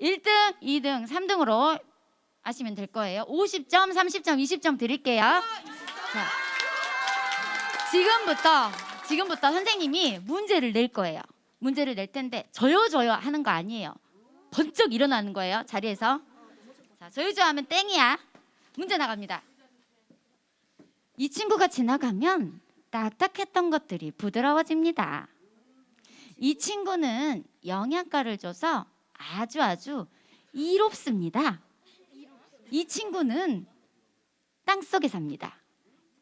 1등, 2등, 3등으로 하시면 될 거예요. 50점, 30점, 20점 드릴게요. 자, 지금부터 지금부터 선생님이 문제를 낼 거예요. 문제를 낼 텐데 저요 저요 하는 거 아니에요. 번쩍 일어나는 거예요. 자리에서. 자, 저요 저요 하면 땡이야. 문제 나갑니다. 이 친구가 지나가면 딱딱했던 것들이 부드러워집니다. 이 친구는 영양가를 줘서 아주 아주 이롭습니다. 이 친구는 땅 속에 삽니다.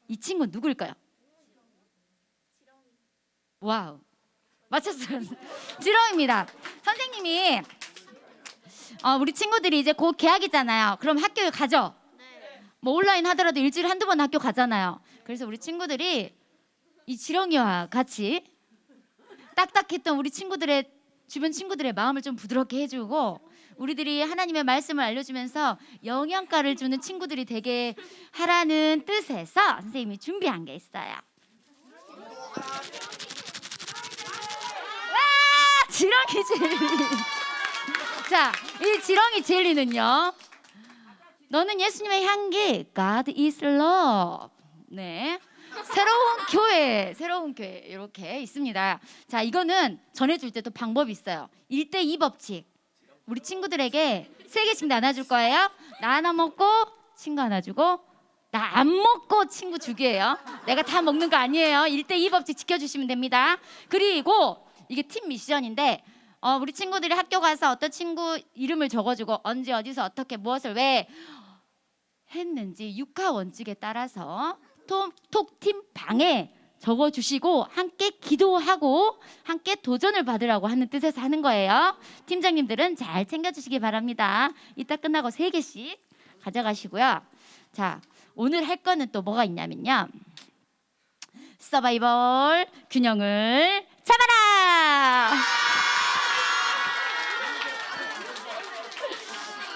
이 친구 누굴까요? 와우. 맞췄어요. 지렁입니다. 선생님이 어, 우리 친구들이 이제 곧 개학이잖아요. 그럼 학교에 가죠. 뭐 온라인 하더라도 일주일에 한두 번 학교 가잖아요. 그래서 우리 친구들이 이 지렁이와 같이 딱딱했던 우리 친구들의 주변 친구들의 마음을 좀 부드럽게 해주고 우리들이 하나님의 말씀을 알려주면서 영양가를 주는 친구들이 되게 하라는 뜻에서 선생님이 준비한 게 있어요. 와 지렁이 젤리. 자, 이 지렁이 젤리는요. 너는 예수님의 향기, God is love. 네. 새로운 교회, 새로운 교회 이렇게 있습니다. 자, 이거는 전해줄 때도 방법이 있어요. 1대2 법칙. 우리 친구들에게 세 개씩 나눠줄 거예요. 나 하나 먹고 친구 하나 주고 나 안 먹고 친구 주기예요. 내가 다 먹는 거 아니에요. 1대2 법칙 지켜주시면 됩니다. 그리고 이게 팀 미션인데 어, 우리 친구들이 학교 가서 어떤 친구 이름을 적어주고 언제 어디서 어떻게 무엇을 왜 했는지 육하 원칙에 따라서 톡팀 방에 적어 주시고 함께 기도하고 함께 도전을 받으라고 하는 뜻에서 하는 거예요. 팀장님들은 잘 챙겨 주시기 바랍니다. 이따 끝나고 세 개씩 가져가시고요. 자, 오늘 할 거는 또 뭐가 있냐면요. 서바이벌 균형을 잡아라.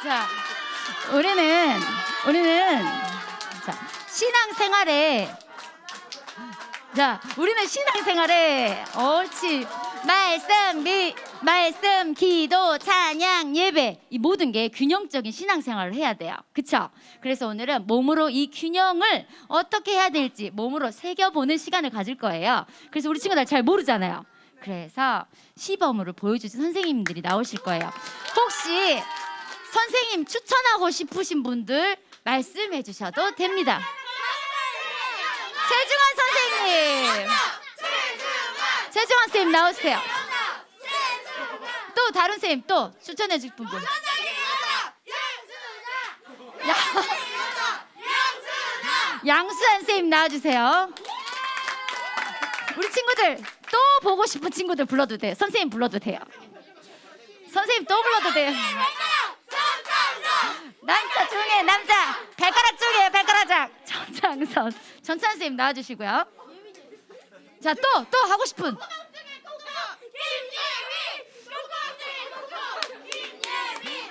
자, 우리는 우리는 자 신앙생활에. 자 우리는 신앙생활에 옳지. 말씀 미 말씀 기도 찬양 예배. 이 모든 게 균형적인 신앙생활을 해야 돼요. 그쵸? 그래서 오늘은 몸으로 이 균형을 어떻게 해야 될지 몸으로 새겨보는 시간을 가질 거예요. 그래서 우리 친구들 잘 모르잖아요. 그래서 시범으로 보여주신 선생님들이 나오실 거예요. 혹시 선생님 추천하고 싶으신 분들 말씀해 주셔도 됩니다. 최중환 선생님 나오세요. 또 다른 선생님 또 추천해 줄 분들. 양수환 선생님 나와주세요. 우리 친구들 또 보고 싶은 친구들 불러도 돼요. 선생님 불러도 돼요. 선생님 또 불러도 돼요. 남자 중에 남자 발가락 쪽이에요 발가락 전창선 전찬 선생님 나와주시고요 자 또 또 하고 싶은.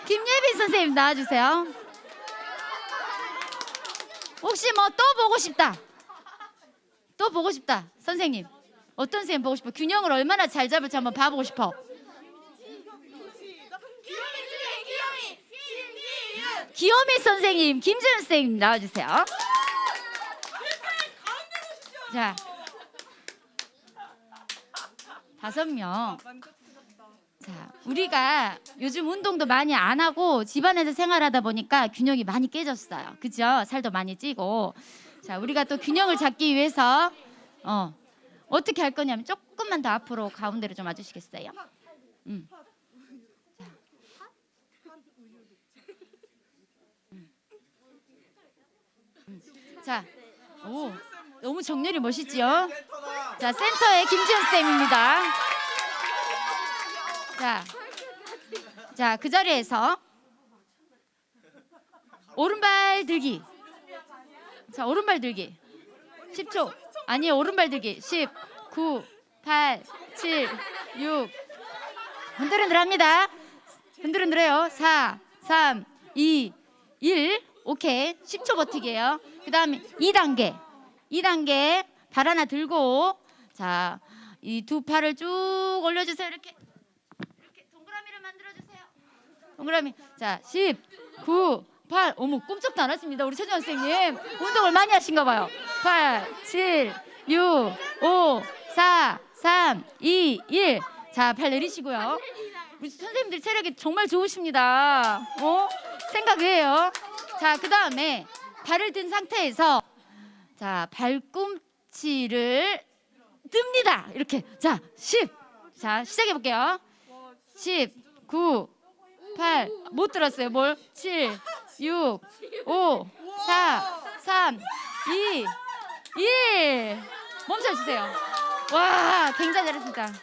김예빈 선생님 나와주세요. 혹시 뭐 또 보고 싶다? 또 보고 싶다 선생님. 어떤 선생님 보고 싶어? 균형을 얼마나 잘 잡을지 한번 봐보고 싶어. 기요미 선생님, 김지은 선생님 나와주세요. 자, 다섯 명. 자, 우리가 요즘 운동도 많이 안 하고 집안에서 생활하다 보니까 균형이 많이 깨졌어요. 그죠? 살도 많이 찌고. 자, 우리가 또 균형을 잡기 위해서 어 어떻게 할 거냐면 조금만 더 앞으로 가운데로 좀 와주시겠어요? 음. 자, 오, 너무 정렬이 멋있지요? 자, 센터의 김지현 쌤입니다. 자, 자, 그 자리에서 오른발 들기. 자, 오른발 들기. 10초. 아니, 오른발 들기. 10, 9, 8, 7, 6. 흔들흔들 합니다. 흔들흔들해요. 4, 3, 2, 1. 오케이. 10초 버티기예요. 그 다음에 2단계. 2단계 발 하나 들고 자, 이 두 팔을 쭉 올려 주세요. 이렇게 이렇게 동그라미를 만들어 주세요. 동그라미. 자, 10, 9, 8. 어머, 꼼짝도 안 하십니다. 우리 최정 선생님. 운동을 많이 하신가 봐요. 8, 7, 6, 5, 4, 3, 2, 1. 자, 팔 내리시고요. 우리 선생님들 체력이 정말 좋으십니다. 어? 생각해요. 자, 그 다음에 발을 든 상태에서 자, 발꿈치를 듭니다. 이렇게. 자, 10. 자, 시작해 볼게요. 10, 9, 8. 못 들었어요. 뭘? 7, 6, 5, 4, 3, 2, 1. 멈춰 주세요. 와, 굉장히 잘했습니다.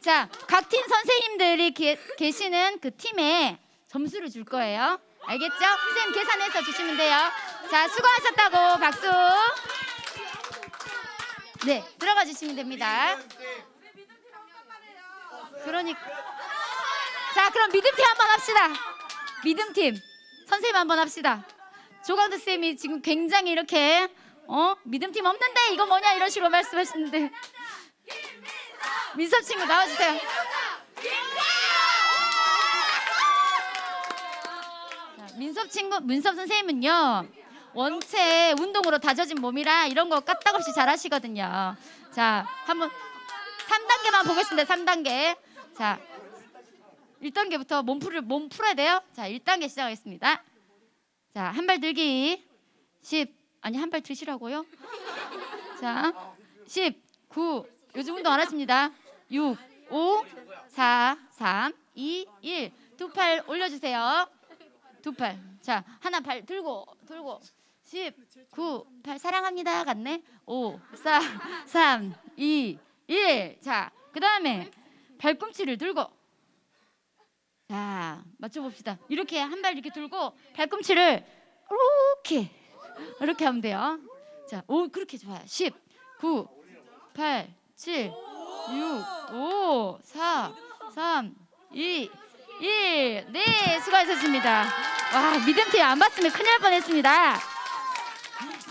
자, 각 팀 선생님들이 게, 계시는 그 팀에 점수를 줄 거예요. 알겠죠? 선생님 계산해서 주시면 돼요. 자, 수고하셨다고 박수. 네, 들어가 주시면 됩니다. 그러니까 자, 그럼 믿음팀 한번 합시다. 믿음팀 선생님 한번 합시다. 조강대 쌤이 지금 굉장히 이렇게 어 믿음팀 없는데 이거 뭐냐 이런 식으로 말씀하시는데 민섭 친구 나와주세요. 민섭 친구, 민섭 선생님은요 원체 운동으로 다져진 몸이라 이런 거 까딱없이 잘하시거든요. 자, 한번 3단계만 보겠습니다. 3단계. 자, 1단계부터 몸 풀을 몸 풀어야 돼요. 자, 1단계 시작하겠습니다. 자, 한 발 들기. 10 아니 한 발 드시라고요? 자, 10 9 요즘 운동 안 하십니다. 6 5 4 3 2 1 두 팔 올려주세요. 두 팔. 자, 하나 발 들고 들고 10 9 8 사랑합니다. 같네. 5 4 3 2 1 자, 그다음에 발꿈치를 들고 자, 맞춰 봅시다. 이렇게 한 발 이렇게 들고 발꿈치를 이렇게 이렇게 하면 돼요. 자, 오 그렇게 좋아요. 10 9 8 7 6 5 4 3 2 1 네, 수고하셨습니다. 와, 믿음팀 안 봤으면 큰일 날 뻔했습니다.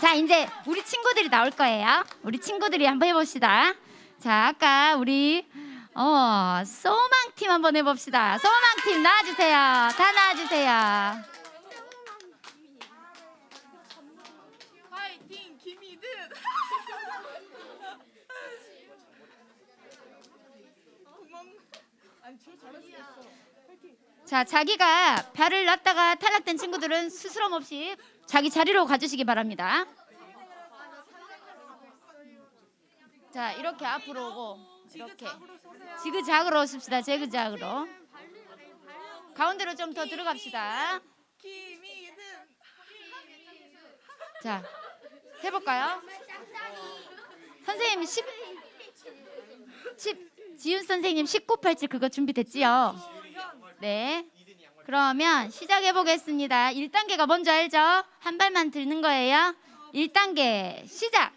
자, 이제 우리 친구들이 나올 거예요. 우리 친구들이 한번 해봅시다. 자, 아까 우리 어 소망 팀 한번 해봅시다. 소망 팀 나와주세요. 다 나와주세요. 파이팅 잘했어 자, 자기가 발을 놨다가 탈락된 친구들은 스스럼 없이 자기 자리로 가주시기 바랍니다. 자, 이렇게 앞으로 오고 이렇게 지그작으로 서세요 지그작으로. 가운데로 좀 더 들어갑시다. 자, 해볼까요? 선생님 10, 10 지윤 선생님 1987 그거 준비됐지요? 네. 그러면 시작해 보겠습니다. 1단계가 뭔지 알죠? 한 발만 들는 거예요. 1단계 시작.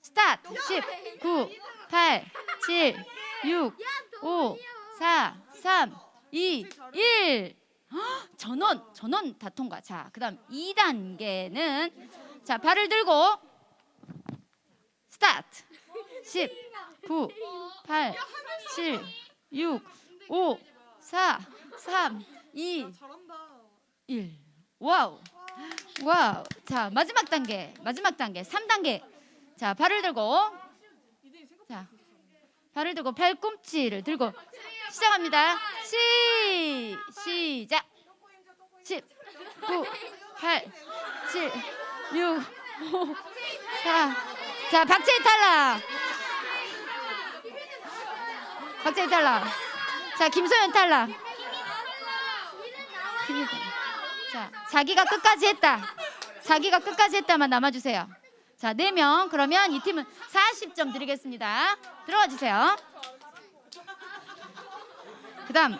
스타트. 10, 9, 8, 7, 6, 5, 4, 3, 2, 1. 헉, 전원, 전원 다 통과. 자, 그다음 2단계는 자 발을 들고 스타트. 10, 9, 8, 7, 6, 5, 4, 3, 2, 잘한다 1. 와우. 와우. 자, 마지막 단계. 마지막 단계. 3단계. 자, 발을 들고 자. 발을 들고 팔꿈치를 들고 시작합니다. 시 시작. 10 9 8 7 6 5 4 자, 박채희 탈락. 박채희 탈락. 자, 김소연 탈락. 자, 자기가 끝까지 했다. 자기가 끝까지 했다만 남아주세요. 자, 네 명. 그러면 이 팀은 40점 드리겠습니다. 들어와 주세요. 그 다음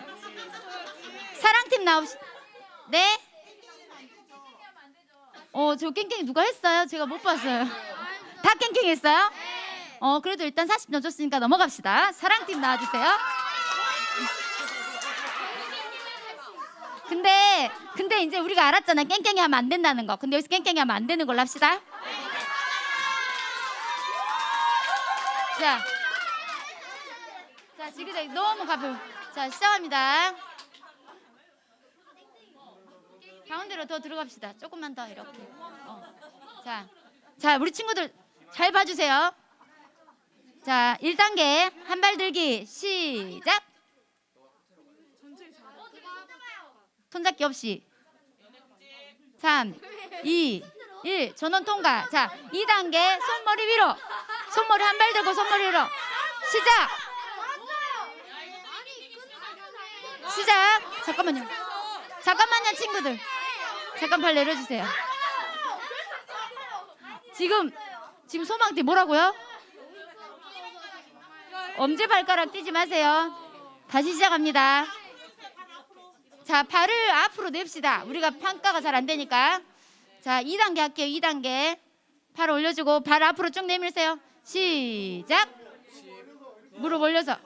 사랑팀 나오시. 네. 어, 저 깽깽이 누가 했어요? 제가 못 봤어요. 다 깽깽이 했어요? 어, 그래도 일단 40점 줬으니까 넘어갑시다. 사랑팀 나와주세요. 근데 근데 이제 우리가 알았잖아 깽깽이 하면 안 된다는 거. 근데 여기서 깽깽이 하면 안 되는 걸로 합시다. 자, 자 지그재ግ 너무 가벼워. 자 시작합니다. 가운데로 더 들어갑시다. 조금만 더 이렇게. 어. 자, 자 우리 친구들 잘 봐 주세요. 자, 1단계 한 발 들기 시작. 손잡기 없이. 3, 2, 1 전원 통과. 자, 2단계 손머리 위로. 손머리 한 발 들고 손머리 위로. 시작. 시작. 잠깐만요. 잠깐만요, 친구들. 잠깐 발 내려주세요. 지금 지금 소망띠 뭐라고요? 엄지 발가락 띄지 마세요. 다시 시작합니다. 자, 발을 앞으로 냅시다. 우리가 평가가 잘 안 되니까. 자, 2단계 할게요. 2단계. 팔 올려주고 발 앞으로 쭉 내밀세요. 시작. 무릎 올려서.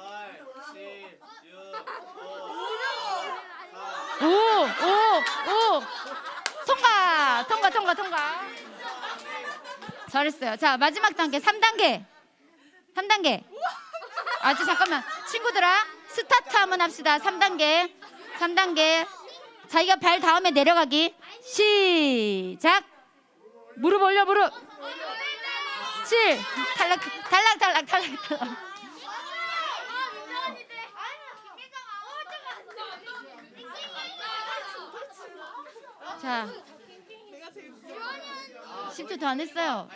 5, 5, 5. 통과, 통과, 통과, 통과. 잘했어요. 자, 마지막 단계 3단계. 3단계. 아주 잠깐만. 친구들아, 스타트 한번 합시다. 3단계. 3단계. 자기가 발 다음에 내려가기. 시작. 무릎 올려 무릎. 7. 탈락 탈락 탈락 탈락. 자, 내가 제일 10초 더 안 했어요.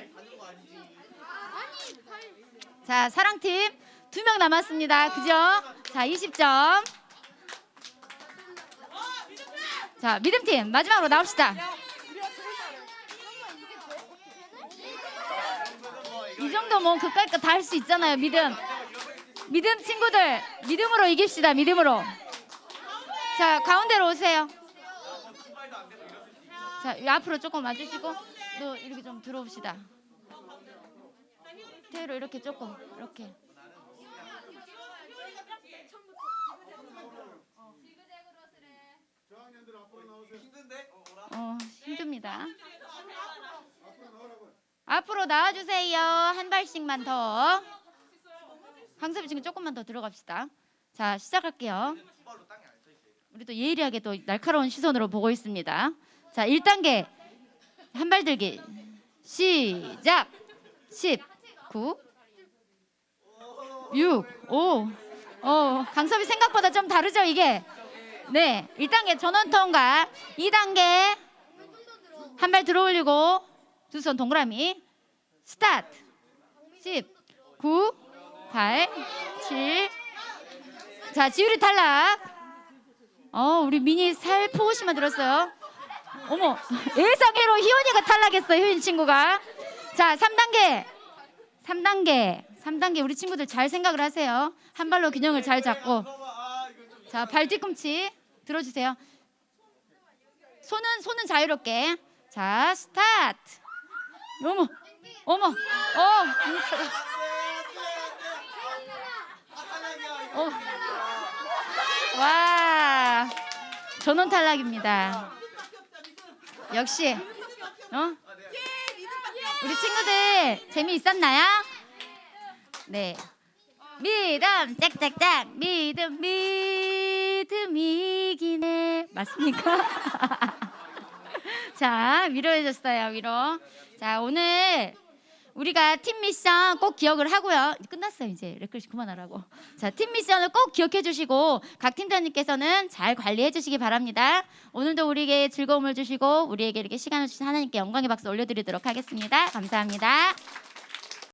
자, 사랑팀 두 명 남았습니다. 그죠? 자, 20점. 자, 믿음팀 마지막으로 나옵시다. 이 정도 뭐 그까이 거다 할 수 있잖아요. 믿음. 믿음 친구들 믿음으로 이깁시다. 믿음으로. 자, 가운데로 오세요. 자, 이 앞으로 조금 와주시고 너 이렇게 좀 들어옵시다. 태우로 이렇게 조금 이렇게. 어 힘듭니다. 앞으로 나와주세요. 한 발씩만 더. 강섭이 지금 조금만 더 들어갑시다. 자 시작할게요. 우리 또 예리하게 또 날카로운 시선으로 보고 있습니다. 자 1단계 한 발 들기 시작. 10, 9, 6, 5. 어 강섭이 생각보다 좀 다르죠 이게. 네 1단계 전원 통과. 2단계 한 발 들어 올리고 두 손 동그라미 스타트 10 9 8 7 자, 지율이 탈락. 어, 우리 미니 살포시만 들었어요. 어머, 예상외로 희원이가 탈락했어요, 희원 친구가. 자, 3단계. 3단계. 3단계 우리 친구들 잘 생각을 하세요. 한 발로 균형을 잘 잡고. 자, 발 뒤꿈치 들어주세요. 손은 손은 자유롭게. 자, 스타트. 어머, 어머, 어. 어. 와, 전원 탈락입니다. 역시, 어? 우리 친구들 재미 있었나요? 네. 믿음 짝짝짝 믿음 믿음 이기네 맞습니까? 자 위로해줬어요 위로. 자 오늘 우리가 팀 미션 꼭 기억을 하고요. 끝났어요 이제. 레클시 그만하라고. 자팀 미션을 꼭 기억해 주시고 각 팀장님께서는 잘 관리해 주시기 바랍니다. 오늘도 우리에게 즐거움을 주시고 우리에게 이렇게 시간을 주신 하나님께 영광의 박수 올려드리도록 하겠습니다. 감사합니다